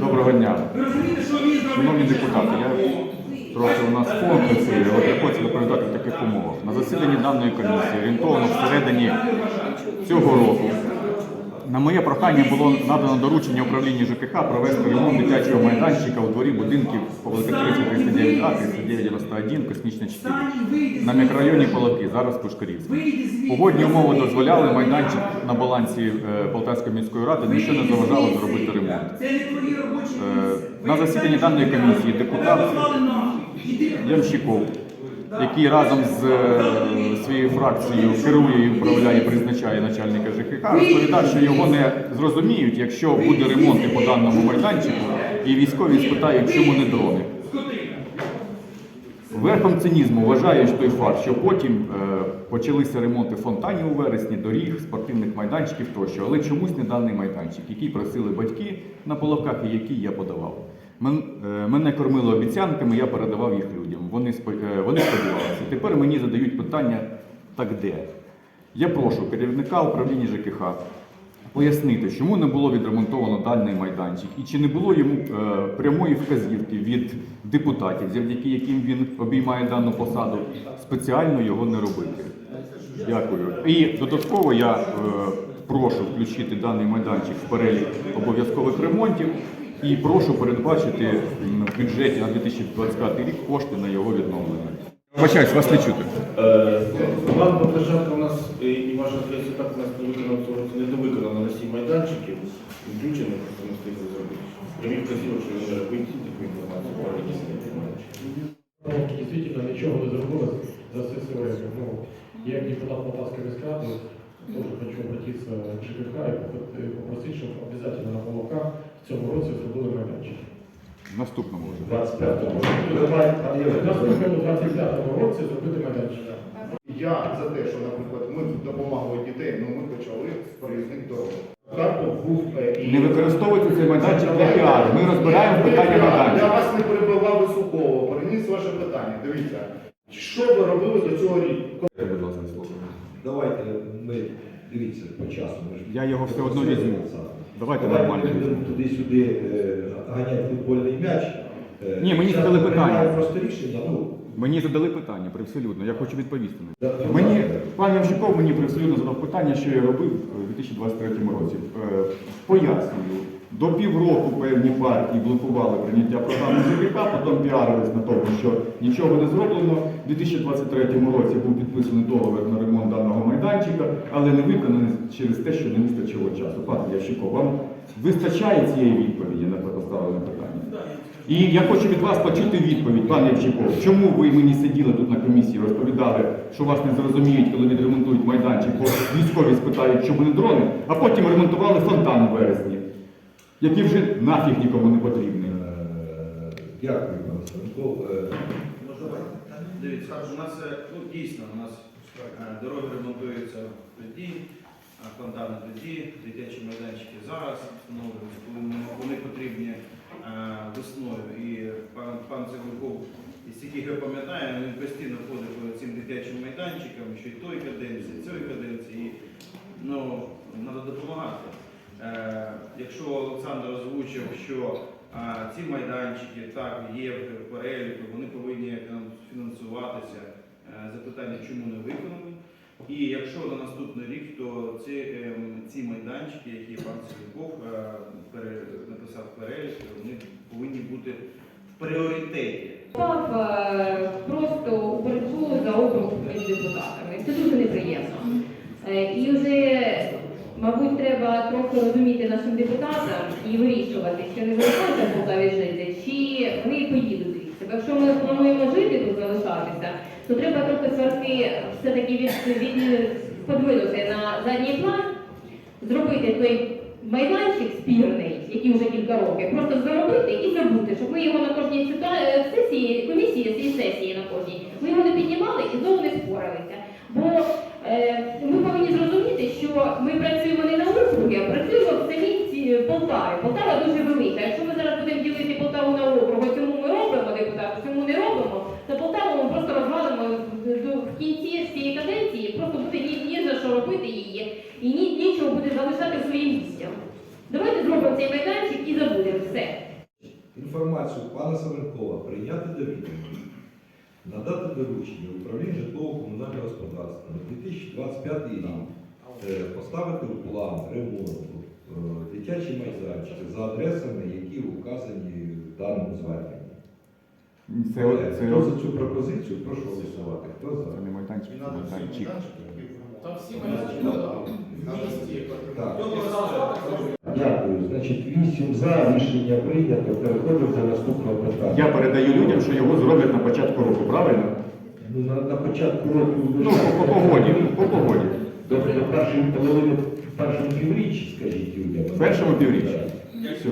Доброго дня. Шановні депутати, я трохи у нас фонд працює, от я хочу доповідати в таких умовах. На засіданні даної комісії, орієнтовно всередині цього року, на моє прохання було надано доручення управління ЖКХ провести ремонт дитячого майданчика у дворі будинків по Великотривці 39А, 3991, Космічна 4 на мікрорайоні Полоки, зараз Пушкарівська. Погодні умови дозволяли майданчик на балансі е, Полтавської міської ради, нічого не заважало зробити ремонт. Е. На засіданні даної комісії депутат Ямщиков, який разом з е, своєю фракцією керує і управляє, призначає начальника ЖКХ, розповідав, що його не зрозуміють, якщо буде ремонт по даному майданчику, і військові спитають, чому не дрони. Верхом цинізму вважає той факт, що потім е, почалися ремонти фонтанів у вересні, доріг, спортивних майданчиків тощо, але чомусь не даний майданчик, який просили батьки на половках і який я подавав. Е, мене кормили обіцянками, я передавав їх людям. Вони, е, сподівалися. Тепер мені задають питання, так де? Я прошу керівника управління ЖКХ пояснити, чому не було відремонтовано даний майданчик і чи не було йому е, прямої вказівки від депутатів, завдяки яким він обіймає дану посаду, спеціально його не робити. Дякую. І додатково я прошу включити даний майданчик в перелік обов'язкових ремонтів і прошу передбачити в бюджеті на 2025 рік кошти на його відновлення. Вибачаюсь, вас не чути. Е, План Петроженка у нас е, і ваша адреса так у нас не виконано, це недовиконано на сім майданчиків, включено, просто не встигли зробити. Прямі вказівок, що не робити таку інформацію про. Ну, Действительно, ничего не зробили за все своє. Ну, як депутат Полтавської міськради теж хочу обратитися к ЖКХ і попросити, щоб обов'язково в цьому році зробили майданчик. В наступному вже. 25-му. У 25-му році зробити майданчик. Я за те, що, наприклад, ми допомагали дітей, ну ми почали з проїзних дорог. Харков був е, і... Не використовуйте цей майданчик для піару. Ми розбираємо питання Я вас не перебивав високово, переніс ваше питання. Дивіться, що ви робили до цього? Будь ласка, слово. Давайте ми дивіться по часу. Ми ж Я його все одно візьму. Давайте нормально будемо туди-сюди е, ганяти футбольний м'яч. Е, Ні, мені задали питання. просто рішення. Ну, Мені задали питання привселюдно, я хочу відповісти на да-. Мені пан Явщиков мені привселюдно задав питання, що я робив у 2023 році. Е, Пояснюю, до півроку певні партії блокували прийняття програми ЖКХ, потім піарились на тому, що нічого не зроблено. У 2023 році був підписаний договір на майданчика, але не виконаний через те, що не вистачило часу. Пан Явщиков, вам вистачає цієї відповіді на поставлене питання? І я хочу від вас почути відповідь, пане Явчиков, чому ви мені сиділи тут на комісії, розповідали, що вас не зрозуміють, коли відремонтують майданчик, бо військові спитають, чому не дрони, а потім ремонтували фонтан у вересні, який вже нафіг нікому не потрібний. е, Дякую, пане Санко. Е, Дивіться, у нас е, ну, дійсно у нас дороги ремонтуються тоді, фонтани тоді, дитячі майданчики зараз вони- потрібні е, весною. І пан, пан Цеглюков, і стільки його пам'ятає, він постійно ходить по цим дитячим майданчикам, що і той каденції, і цієї каденції. Ну, треба допомагати. Е, якщо Олександр озвучив, що ці майданчики так є в переліку, вони повинні фінансуватися. Е, Запитання, чому не виконані. І якщо на наступний рік, то ці, ем, ці майданчики, які пан Сільков написав перелік, вони повинні бути в пріоритеті. Став е, просто у за округ між депутатами. Це дуже неприємно. Е, І вже, мабуть, треба трохи розуміти нашим депутатам і вирішувати, чи не залишатися в Полтаві жити, чи вони поїдуть звідси. Якщо ми плануємо жити залишатися, то треба трохи сварки все-таки від, від подвинути на задній план, зробити той майданчик спірний, який вже кілька років, просто заробити і забути, щоб ми його на кожній е, сесії, комісії, цієї сесії на кожній, ми його не піднімали і знову не спорилися. Бо е, ми повинні зрозуміти, що ми працюємо не на округі, а працюємо в самій Полтаві. Полтава дуже велика. Якщо ми зараз будемо ділити Полтаву на округ, а цьому ми робимо депутати, цьому не робимо, то Полтаву ми просто розвалимо до- в кінці цієї каденції, просто буде ні, ні за що робити її, і ні, нічого буде залишати своїм дітям. Давайте зробимо цей майданчик і забудемо. все. інформацію пана Савенкова прийняти до відома, надати доручення управління житлово-комунального господарства на 2025 рік, е, поставити в план ремонту е, дитячі майданчики за адресами, які вказані в даному зверненні. Це, Колеги, це, Хто за цю пропозицію, прошу голосувати. Хто це за? не майданчик, це майданчик. Там всі майданчики. Так. Дякую. Значить, 8 за рішення прийнято. Переходимо до наступного питання. Я передаю людям, що його зроблять на початку року, правильно? Ну, на, на початку року Ну, по, по погоді, по погоді. Добре, на першому половину, в першому півріччі, скажіть людям. В першому півріччі. Все.